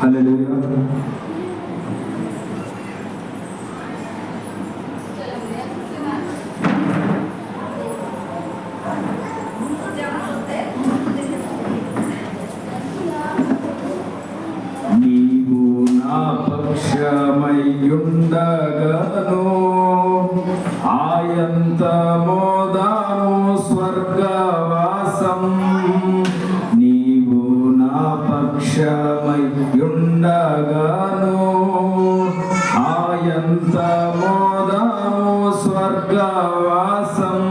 హల్లెలూయా నీవు నా పక్షమయ్యుండగను ఆయంత మోదాము స్వర్గవాసం పక్షమయ్యుండగను ఆయంత మోదము స్వర్గవాసం.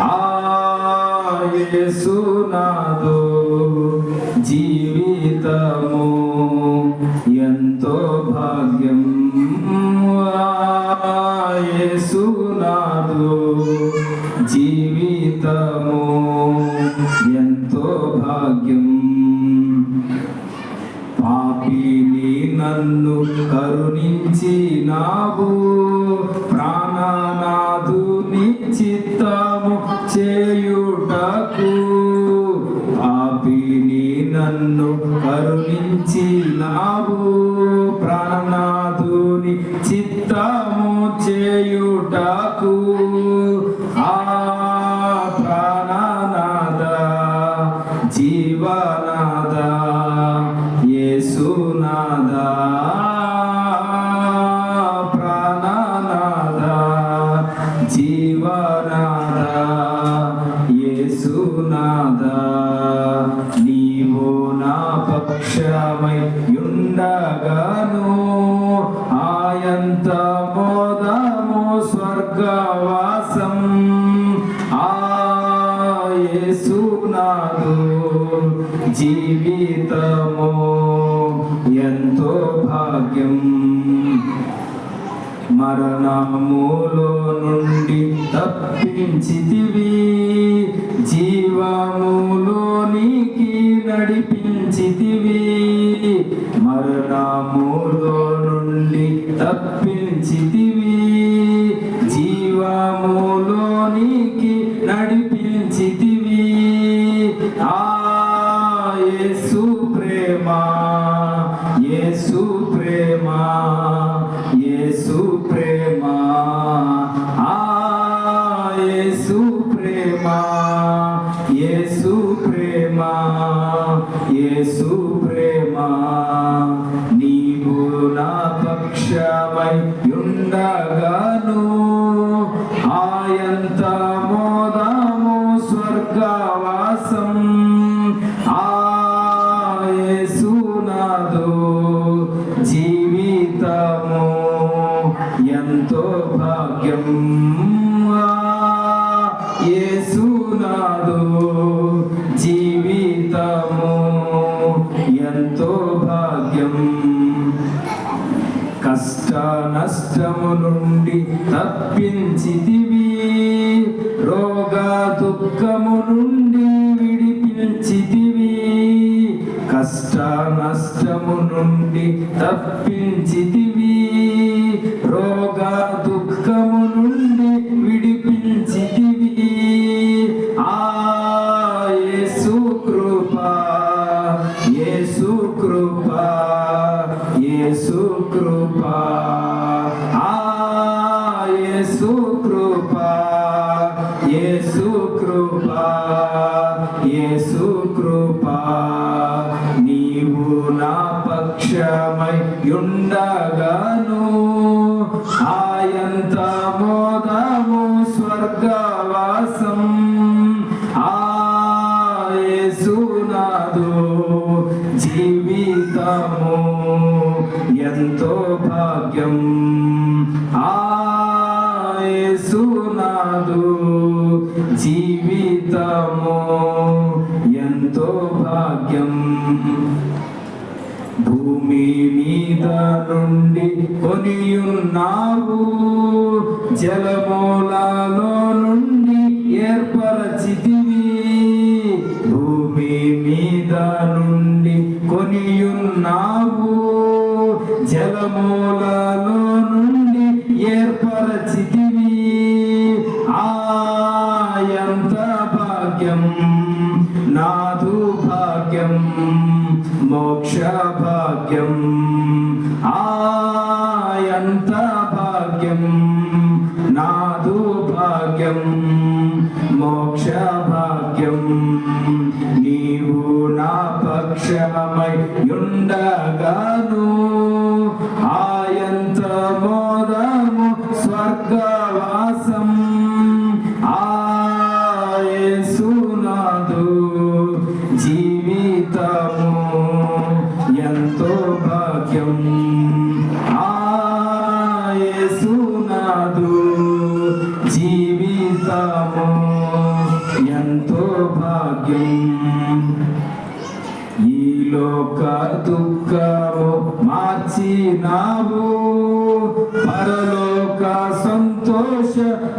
ఆయేసునాదు జీవితము ఎంతో భాగ్యం. నన్ను కరుణించినావు ప్రాణనాథుని చిత్తము చేయుటకు. ఆపిని నన్ను కరుణించినావు ప్రాణనాథుని చిత్తము చేయుటకు. స్వర్గవాసం. ఆయేసునాదు జీవితము ఎంతో భాగ్యం. మరణములో నుండి తప్పించితివి. జీవములోనికి నడిపించితివి. మరణములో నుండి తప్పించితివి. జీవములోనికి నడిపించితివి. ఆ యేసు ప్రేమ యేసు ప్రేమ యేసు ప్రేమ. ఆ యేసు ప్రేమ యేసు ప్రేమ యేసు ప్రేమ. స్వర్గవాసం ఆయేసునాదు జీవితము ఎంతో భాగ్యం యేసునాదో జీవితము ఎంతో భాగ్యం. కష్ట నష్టము నుండి తప్పించితివి రోగ దుఃఖము నుండి విడిపించితివి. కష్ట నష్టము నుండి తప్పించితివి. రోగ దుఃఖము నుండి విడిపించితివి. ఆ యేసు కృప యేసు కృప యేసు కృప. పక్షమై ఆయంత మోదము స్వర్గవాసం. ఆయేసునాదు జీవితము ఎంతో భాగ్యం. ఆయేసునాదు జీవితము ఎంతో భాగ్యం. భూమి మీద నుండి కొనియున్నావు. జలమూలలో నుండి ఏర్పరచితివి. భూమి మీద నుండి కొనియున్నావు. జలమూలలో నుండి ఆయంత భాగ్యం నాదు భాగ్యం మోక్ష భాగ్యం నీవు నా పక్షమై ఉండగాను. ఆయేసునాదు జీవితము ఎంతో భాగ్యం. ఈ లోక దుఃఖము మార్చినావు. పరలోక సంతోషమిచ్చినావు.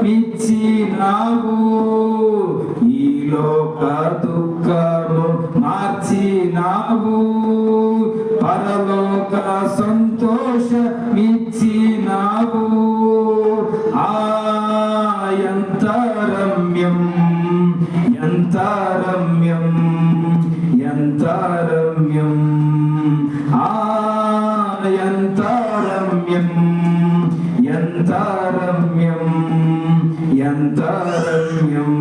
ఈ లోక దుఃఖము ఆయంత రమ్యం ఎంత రమ్యం ఎంత రమ్యం ఆ ఎంత రమ్యం ఎంత రమ్యం ఎంత రమ్యం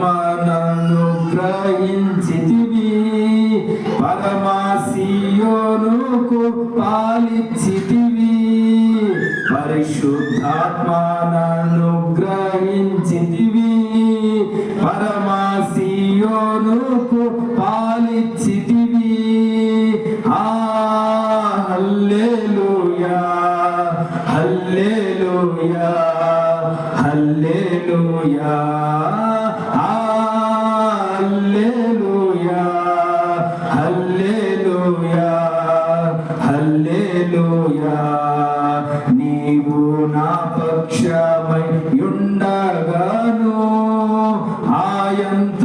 భాగ్యం గ్రహించితివి పరమాసియోనుకు పాలిచ్చితివి. పరిశుద్ధాత్మనను గ్రహించితివి పరమాసియోనుకు నీవు నా పక్షమై ఉండగాను ఆయంత